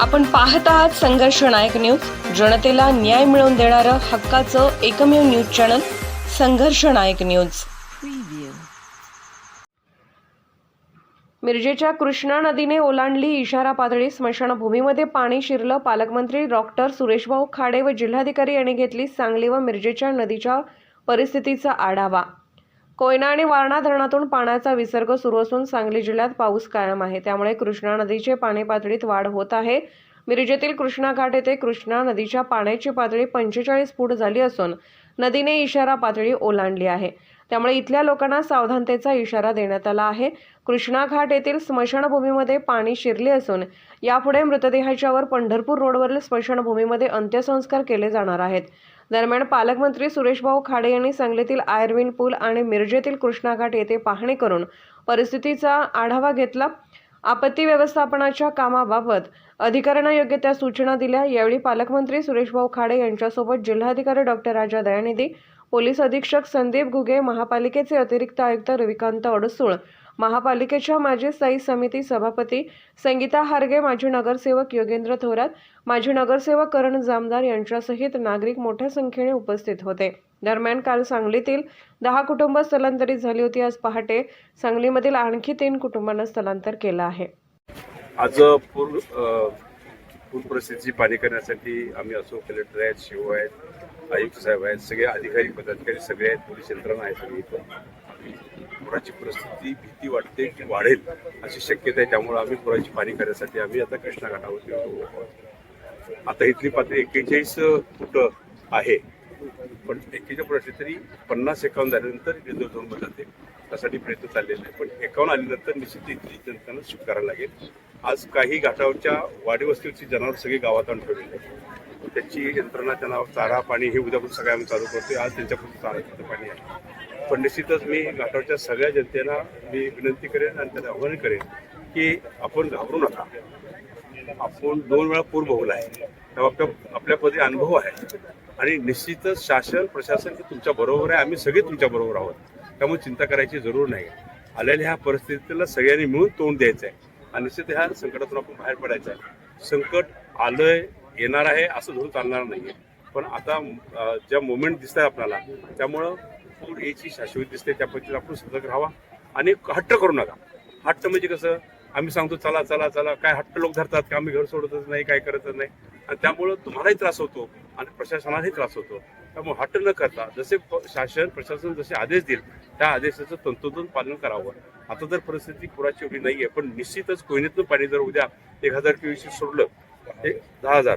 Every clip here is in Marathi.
आपण पाहत आहात संघर्ष नायक न्यूज. जनतेला न्याय मिळवून देणारं हक्काचं एकमेव न्यूज चॅनल संघर्ष नायक न्यूज. मिरजेच्या कृष्णा नदीने ओलांडली इशारा पातळी स्मशानभूमीमध्ये पाणी शिरलं. पालकमंत्री डॉक्टर सुरेशभाऊ खाडे व जिल्हाधिकारी यांनी घेतली सांगली व मिरजेच्या नदीच्या परिस्थितीचा आढावा. कोयना आणि वारणा धरणातून पाण्याचा विसर्ग सुरू असून सांगली जिल्ह्यात पाऊस कायम आहे. त्यामुळे कृष्णा नदीचे पाणी पातळीत वाढ होत आहे. मिरजेतील कृष्णा घाट येथे कृष्णा नदीच्या पाण्याची पातळी पंचेचाळीस फूट झाली असून नदीने इशारा पातळी ओलांडली आहे. त्यामुळे इथल्या लोकांना सावधानतेचा इशारा देण्यात आला आहे. कृष्णा घाट येथील स्मशानभूमीमध्ये पाणी शिरले असून यापुढे मृतदेहाच्यावर पंढरपूर रोडवरील स्मशानभूमीमध्ये अंत्यसंस्कार केले जाणार आहेत. दरम्यान पालकमंत्री सुरेशभाऊ खाडे यांनी सांगलीतील आयर्विन पूल आणि मिरजेतील कृष्णाघाट येथे पाहणी करून परिस्थितीचा आढावा घेतला. आपत्ती व्यवस्थापनाच्या कामाबाबत अधिकाऱ्यांना योग्य त्या सूचना दिल्या. यावेळी पालकमंत्री सुरेशभाऊ खाडे यांच्यासोबत जिल्हाधिकारी डॉक्टर राजा दयानिधी पोलीस अधीक्षक संदीप घुगे महापालिकेचे अतिरिक्त आयुक्त रविकांत अडसूळ महापालिकेच्या माजी स्थायी समिती सभापती संगीता हारगे माजी नगरसेवक योगेंद्र थोरात माजी नगरसेवक करण जामदार यांच्यासहित नागरिक मोठ्या संख्येने उपस्थित होते. दरम्यान काल सांगलीतील दहा कुटुंब स्थलांतरित झाली होती. आज पहाटे सांगलीमधील आणखी तीन कुटुंबांना स्थलांतर केलं आहे. आज पूरप्रसिद्धी अ, पाणी करण्यासाठी आम्ही असो कलेक्टर आहेत शिव आहेत आयुक्त साहेब आहेत सगळे अधिकारी पदाधिकारी सगळे आहेत पोलीस यंत्रणा आहे सगळी इथं पुराची परिस्थिती भीती वाटते की वाढेल अशी शक्यता आहे त्यामुळे आम्ही पुराची पाणी करण्यासाठी आम्ही आता कृष्णा घाटावरती आहोत. आता इथली पातळी एक्केचाळीस फुट आहे पण एकेच्या पुढे तरी पन्नास एकावन्न झाल्यानंतर रिझर्व झोनमध्ये जाते त्यासाठी प्रयत्न चाललेले आहे पण एकावन्न आल्यानंतर निश्चित इथली जनतांना स्वीकारायला लागेल. आज काही घाटावरच्या वाडीवस्तीवरची जनावर सगळी गावात आणून ठेवलेली आहे त्याची यंत्रणा त्यांना चारा पाणी हे उद्यापासून सगळं आम्ही चालू करतोय. आज त्यांच्यापासून चारा तिथं पाणी आहे. पण निश्चितच मी घाटावरच्या सगळ्या जनतेला मी विनंती करेन आणि त्यांना आव्हान करेन की आपण घाबरू नका. आपण दोन वेळा पूर भोगला आहे. त्या आपल्या आपल्यामध्ये अनुभव आहे. आणि निश्चितच शासन प्रशासन हे तुमच्या बरोबर आहे. आम्ही सगळे तुमच्या बरोबर आहोत. त्यामुळे चिंता करायची जरूर नाही. आलेल्या ह्या परिस्थितीला सगळ्यांनी मिळून तोंड द्यायचं आहे. आणि निश्चित ह्या संकटातून आपण बाहेर पडायचं आहे. संकट आलंय येणार आहे असं धरून चालणार नाहीये. पण आता ज्या मोमेंट दिसत आहे आपल्याला त्यामुळं पूर याची शाश्वती दिसते. त्या पद्धतीने आपण सतर्क राहावा. आणि हट्ट करू नका. हट्ट म्हणजे कसं आम्ही सांगतो चला चला चला. काय हट्ट लोक धरतात की? आम्ही घर सोडतच नाही काय करतच नाही. आणि त्यामुळं तुम्हालाही त्रास होतो आणि प्रशासनालाही त्रास होतो. त्यामुळे हट्ट न करता जसे शासन प्रशासन जसे आदेश देईल त्या आदेशाचं तंतोतंत पालन करावं. आता तर परिस्थिती पुराची एवढी नाहीये पण निश्चितच कोयनेतनं पाणी जर उद्या एक हजार क्यूसी सोडलं ते दहा हजार.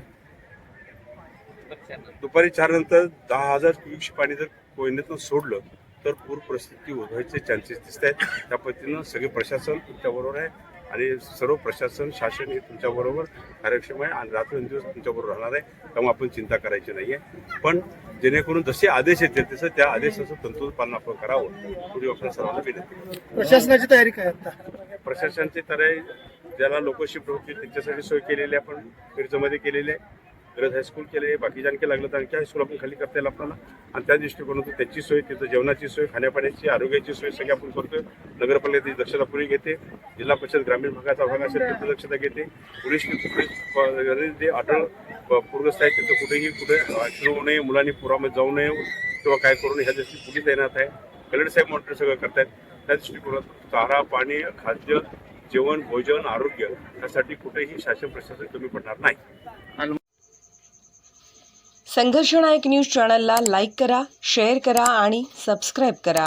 दुपारी चार नंतर दहा हजार क्यूसी पाणी जर कोयनेतनं सोडलं तर पूर परिस्थिती उद्भवायचे चान्सेस दिसत आहेत त्या पद्धतीनं सगळे प्रशासन तुमच्याबरोबर आहे. आणि सर्व प्रशासन शासन हे तुमच्याबरोबर कार्यक्षम आहे आणि रात्रंदिवस तुमच्याबरोबर राहणार आहे. त्यामुळे आपण चिंता करायची नाहीये. पण जेणेकरून जसे आदेश येतील तसं त्या आदेशाचं तंतोतंत पालन आपण करावं. पुढे आपण सर्वांना विनंती. प्रशासनाची तयारी काय आता? प्रशासनाची तर ज्याला लोक शिफ्ट होतील त्यांच्यासाठी सोय केलेली आहे आपण मिरजमध्ये केलेली आहे. मिरज हायस्कूल केले आहे बाकी आणखी लागलं तर आणखी हायस्कूल आपण खाली करता येईल आपल्याला. आणि त्या दृष्टिकोनातून त्याची सोय तिथं जेवणाची सोय खाण्यापाण्याची आरोग्याची सोय सगळी आपण करतोय. नगरपालिका त्याची दक्षता पुरी घेते. जिल्हा परिषद ग्रामीण भागाचा भाग असेल दक्षता घेते पोलीस पोलीस जे आढळ पूरग्रस्त आहेत तिथं कुठेही कुठे ऍक्सिडेंट होऊ नये मुलांनी पुरामध्ये जाऊ नये किंवा काय करू नये ह्या दृष्टी पोलीस तैनात आहे. कलेक्टर साहेब मॉनिटर सगळं करतायत. त्या दृष्टिकोनातून चारा पाणी खाद्य जेवण भोजन आरोग्य यासाठी कुठेही शासन प्रशासन कमी पडणार नाही. संघर्ष नायक न्यूज चॅनलला लाईक करा शेअर करा आणि सबस्क्राईब करा.